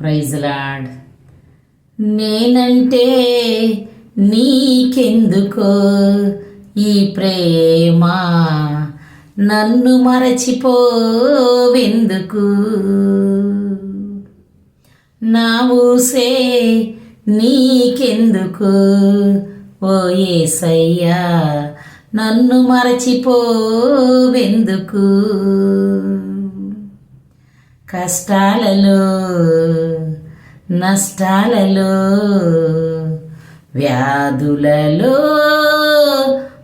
Praise lord నేనంటే నీకెందుకో ఈ ప్రేమ? నన్ను మరచిపోవెందుకు? నా ఊసే నీకెందుకు? ఓ ఏసయ్యా నన్ను మరచిపోవెందుకు? కష్టాలలో నష్టాలలో వ్యాధులలో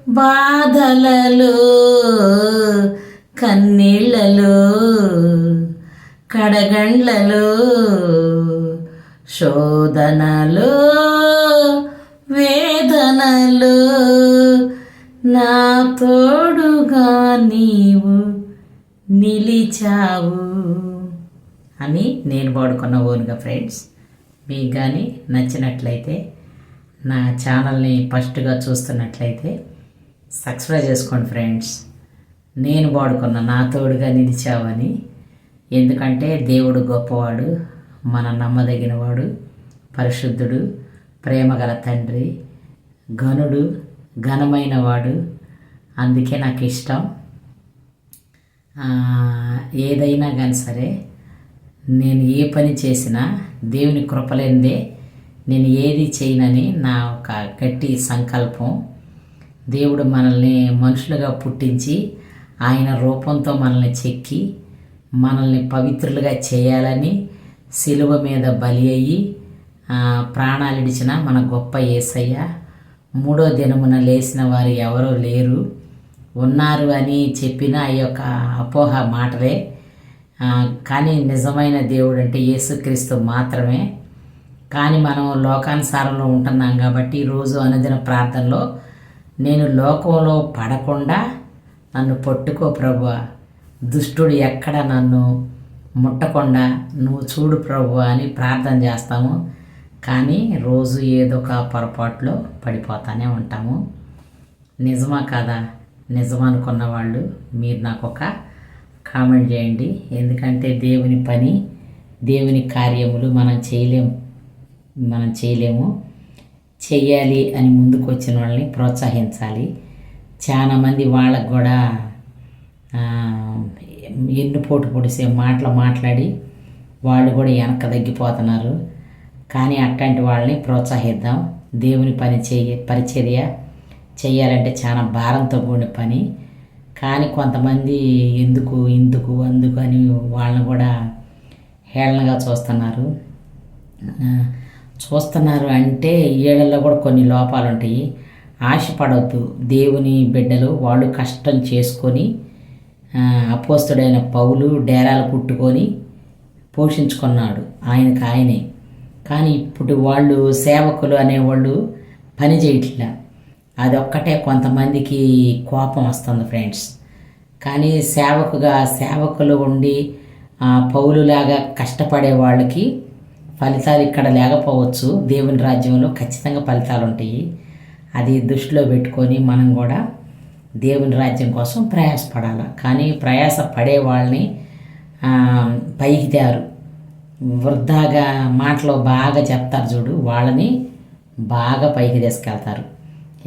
బాధలలో కన్నీళ్ళలో కడగండ్లలో శోధనలో వేదనలో నా తోడుగా నీవు నిలిచావు. అని నేను వాడుకున్న ఓన్గా ఫ్రెండ్స్. మీకు కానీ నచ్చినట్లయితే నా ఛానల్ని ఫస్ట్గా చూస్తున్నట్లయితే సబ్స్క్రైబ్ చేసుకోండి ఫ్రెండ్స్. నేను వాడుకున్న నా తోడుగా నిలిచావని. ఎందుకంటే దేవుడు గొప్పవాడు మన నమ్మదగినవాడు పరిశుద్ధుడు ప్రేమగల తండ్రి ఘనుడు ఘనమైన వాడు అందుకే నాకు ఇష్టం. ఏదైనా కానీ సరే నేను ఏ పని చేసినా దేవుని కృపలేందే నేను ఏది చేయనని నా ఒక గట్టి సంకల్పం. దేవుడు మనల్ని మనుషులుగా పుట్టించి ఆయన రూపంతో మనల్ని చెక్కి మనల్ని పవిత్రులుగా చేయాలని సిలువ మీద బలి అయ్యి ప్రాణాలిడిచిన ప్రాణాలు ఇడిచిన మన గొప్ప యేసయ్య మూడో దినమున లేచిన వారు ఎవరూ లేరు. ఉన్నారు అని చెప్పిన ఈ యొక్క అపోహ మాటలే. కానీ నిజమైన దేవుడు అంటే యేసుక్రీస్తు మాత్రమే. కానీ మనం లోకానుసారంలో ఉంటున్నాం కాబట్టి రోజు అనుదిన ప్రార్థనలో నేను లోకంలో పడకుండా నన్ను పట్టుకో ప్రభు దుష్టుడు ఎక్కడ నన్ను ముట్టకుండా నువ్వు చూడు ప్రభు అని ప్రార్థన చేస్తాము. కానీ రోజు ఏదో ఒక పొరపాటులో పడిపోతానే ఉంటాము. నిజమా కదా? నిజం అనుకున్న వాళ్ళు మీరు నాకు ఒక కామెంట్ చేయండి. ఎందుకంటే దేవుని పని దేవుని కార్యములు మనం చేయలేము మనం చేయలేము. చేయాలి అని ముందుకు వచ్చిన వాళ్ళని ప్రోత్సహించాలి. చాలామంది వాళ్ళకు కూడా ఆ, ఎన్నుపోటు పొడిసే మాటలు మాట్లాడి వాళ్ళు కూడా వెనక తగ్గిపోతున్నారు. కానీ అట్లాంటి వాళ్ళని ప్రోత్సహిద్దాం. దేవుని పని చేయ పరిచర్య చేయాలంటే చాలా భారంతో కూడిన పని. కానీ కొంతమంది ఎందుకు ఇందుకు అందుకు అని వాళ్ళని కూడా హేళనగా చూస్తున్నారు. చూస్తున్నారు అంటే ఏళ్ళల్లో కూడా కొన్ని లోపాలు ఉంటాయి ఆశపడవద్దు దేవుని బిడ్డలు వాళ్ళు కష్టం చేసుకొని అపోస్తుడైన పౌలు డేరాలు కుట్టుకొని పోషించుకున్నాడు. ఆయనకు ఆయనే. కానీ ఇప్పుడు వాళ్ళు సేవకులు అనేవాళ్ళు పని చేయట్లా. అదొక్కటే కొంతమందికి కోపం వస్తుంది ఫ్రెండ్స్ కానీ సేవకుగా సేవకులు ఉండి పౌలులాగా కష్టపడే వాళ్ళకి ఫలితాలు ఇక్కడ లేకపోవచ్చు. దేవుని రాజ్యంలో ఖచ్చితంగా ఫలితాలు ఉంటాయి. అది దృష్టిలో పెట్టుకొని మనం కూడా దేవుని రాజ్యం కోసం ప్రయాసపడాలి. కానీ ప్రయాస పడే వాళ్ళని పైకి తేరు. వృద్ధాగా మాటలో బాగా చెప్తారు చూడు వాళ్ళని బాగా పైకి తీసుకెళ్తారు.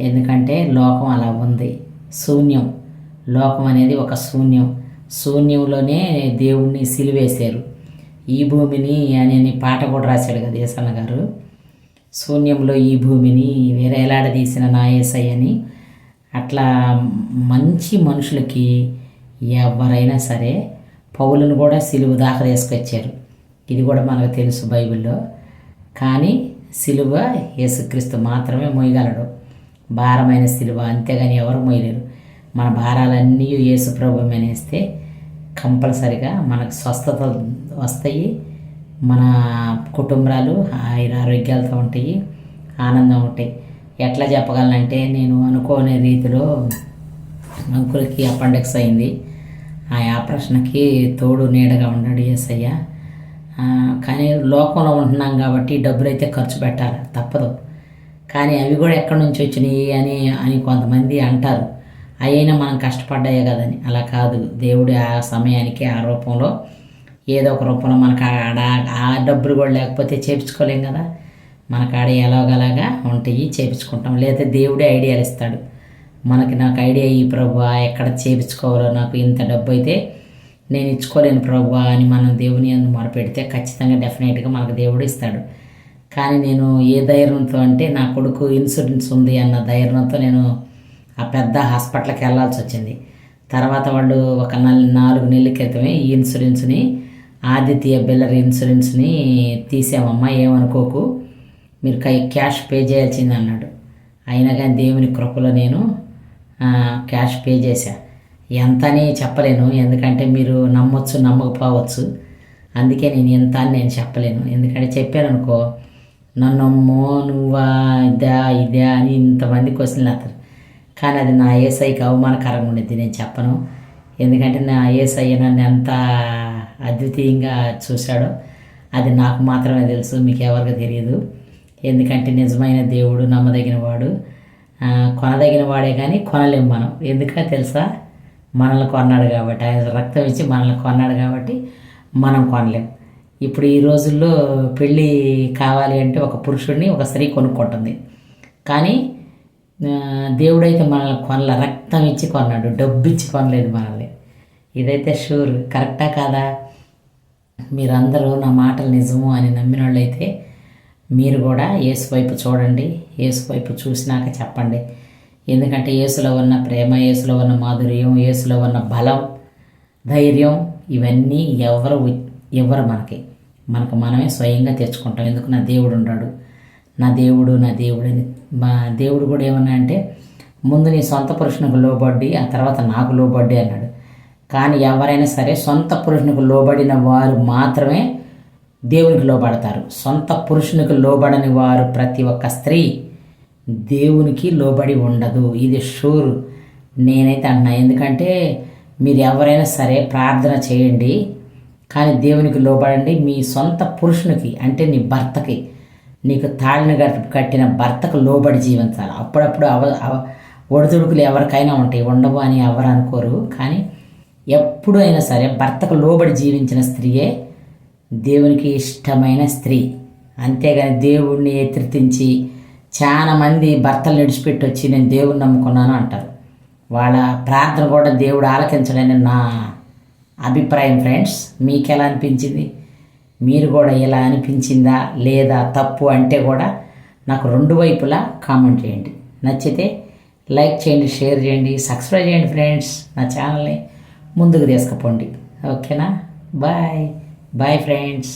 ఎందుకంటే లోకం అలా ఉంది. శూన్యం. లోకం అనేది ఒక శూన్యం. శూన్యంలోనే దేవుణ్ణి సిలివేశారు. ఈ భూమిని అని పాట కూడా రాశాడు కదా ఏసన్న గారు. శూన్యంలో ఈ భూమిని వేరేలాడదీసిన నా అని. అట్లా మంచి మనుషులకి ఎవరైనా సరే పౌలను కూడా సిలువ దాకా తీసుకొచ్చారు. ఇది కూడా మనకు తెలుసు బైబిల్లో. కానీ సిలువ యేసుక్రీస్తు మాత్రమే మొయ్యగలడు. భారమైన శిలువ. అంతేగాని ఎవరు మోయలేరు. మన భారాలన్నీ యేసుప్రభు మేనేస్తే కంపల్సరిగా మనకు స్వస్థత వస్తాయి. మన కుటుంబాలు ఆయుర ఆరోగ్యాలతో ఉంటాయి. ఆనందం ఉంటాయి. ఎట్లా చెప్పగలనంటే నేను అనుకోని రీతిలో అంకులకి అపెండిక్స్ అయింది. ఆ ఆపరేషన్కి తోడు నీడగా ఉన్నాడు ఏసయ్య. కానీ లోకంలో ఉంటున్నాం కాబట్టి డబ్బులు అయితే ఖర్చు పెట్టాలి. తప్పదు. కానీ అవి కూడా ఎక్కడి నుంచి వచ్చినాయి అని అని కొంతమంది అంటారు. అయినా మనం కష్టపడ్డాయే కదని. అలా కాదు. దేవుడు ఆ సమయానికి ఆ రూపంలో ఏదో ఒక రూపంలో మనకు ఆడ ఆ డబ్బులు కూడా లేకపోతే చేపించుకోలేం కదా. మనకు ఆడ ఎలాగలాగా ఉంటాయి చేపించుకుంటాం. లేదా దేవుడే ఐడియాలు ఇస్తాడు. మనకి నాకు ఐడియా ఈ ప్రభు ఎక్కడ చేపించుకోవాలో నాకు ఇంత డబ్బు అయితే నేను ఇచ్చుకోలేను ప్రభు అని మనం దేవుని అందు మొరపెడితే ఖచ్చితంగా డెఫినెట్గా మనకు దేవుడు ఇస్తాడు. కానీ నేను ఏ ధైర్యంతో అంటే నా కొడుకు ఇన్సూరెన్స్ ఉంది అన్న ధైర్యంతో నేను ఆ పెద్ద హాస్పిటల్కి వెళ్ళాల్సి వచ్చింది. తర్వాత వాళ్ళు ఒక నల్ నాలుగు నెలల క్రితమే ఈ ఇన్సూరెన్స్ని ఆదిత్య బిల్లర్ ఇన్సూరెన్స్ని తీసామమ్మా ఏమనుకోకు మీరు కై క్యాష్ పే చేయాల్సింది అన్నాడు. అయినా కానీ దేవుని కృపలో నేను క్యాష్ పే చేశా. ఎంత అని చెప్పలేను ఎందుకంటే మీరు నమ్మొచ్చు నమ్మకపోవచ్చు. అందుకే నేను ఎంత అని నేను చెప్పలేను. ఎందుకంటే చెప్పాను అనుకో నన్ను అమ్మో నువ్వా ఇదా ఇదా అని ఇంతమంది క్వశ్చన్లు వేస్తారు. కానీ అది నా ఏసైకి అవమానకరంగా ఉండేది నేను చెప్పను. ఎందుకంటే నా ఏసఐ నన్ను ఎంత అద్వితీయంగా చూశాడో అది నాకు మాత్రమే తెలుసు మీకు ఎవరికి తెలియదు. ఎందుకంటే నిజమైన దేవుడు నమ్మదగిన వాడు. కొనదగిన వాడే కానీ కొనలేము మనం. ఎందుక తెలుసా? మనల్ని కొన్నాడు కాబట్టి. ఆయన రక్తం ఇచ్చి మనల్ని కొన్నాడు కాబట్టి మనం కొనలేం. ఇప్పుడు ఈ రోజుల్లో పెళ్ళి కావాలి అంటే ఒక పురుషుడిని ఒక స్త్రీ కొనుక్కుంటుంది. కానీ దేవుడైతే మనల్ని కొనల. రక్తం ఇచ్చి కొన్నాడు డబ్బు ఇచ్చి కొనలేదు మనల్ని. ఇదైతే షూర్. కరెక్టా కాదా? మీరందరూ నా మాటలు నిజము అని నమ్మిన వాళ్ళైతే మీరు కూడా యేసు వైపు చూడండి. యేసు వైపు చూసినాక చెప్పండి. ఎందుకంటే యేసులో ఉన్న ప్రేమ యేసులో ఉన్న మాధుర్యం యేసులో ఉన్న బలం ధైర్యం ఇవన్నీ ఎవరు ఇవ్వరు మనకి. మనకు మనమే స్వయంగా తెచ్చుకుంటాం. ఎందుకు? నా దేవుడు ఉన్నాడు. నా దేవుడు నా దేవుడు. అని మా దేవుడు కూడా ఏమన్నా అంటే ముందు నీ సొంత పురుషునికి లోబడి ఆ తర్వాత నాకు లోబడి అన్నాడు. కానీ ఎవరైనా సరే సొంత పురుషునికి లోబడిన వారు మాత్రమే దేవునికి లోబడతారు. సొంత పురుషునికి లోబడని వారు ప్రతి ఒక్క స్త్రీ దేవునికి లోబడి ఉండదు. ఇది షూర్. నేనైతే అన్నా. ఎందుకంటే మీరు ఎవరైనా సరే ప్రార్థన చేయండి. కానీ దేవునికి లోబడండి. మీ సొంత పురుషునికి అంటే నీ భర్తకి నీకు తాళిని కట్టిన భర్తకు లోబడి జీవించాలి అప్పుడప్పుడు అవ ఒడిదుడుకులు ఎవరికైనా ఉంటాయి. ఉండవు అని ఎవరు అనుకోరు. కానీ ఎప్పుడు అయినా సరే భర్తకు లోబడి జీవించిన స్త్రీయే దేవునికి ఇష్టమైన స్త్రీ. అంతేగాని దేవుణ్ణి ఎత్తిరించి చాలామంది భర్తలు విడిచిపెట్టి వచ్చి నేను దేవుణ్ణి నమ్ముకున్నాను అంటారు. వాళ్ళ ప్రార్థన కూడా దేవుడు ఆలకించడని నా అభిప్రాయం ఫ్రెండ్స్ మీకు ఎలా అనిపించింది? మీరు కూడా ఎలా అనిపించిందా లేదా తప్పు అంటే కూడా నాకు రెండు వైపులా కామెంట్ చేయండి. నచ్చితే లైక్ చేయండి షేర్ చేయండి సబ్స్క్రైబ్ చేయండి ఫ్రెండ్స్ నా ఛానల్ని ముందుకు తీసుకుపోండి. ఓకేనా? బాయ్. Bye friends.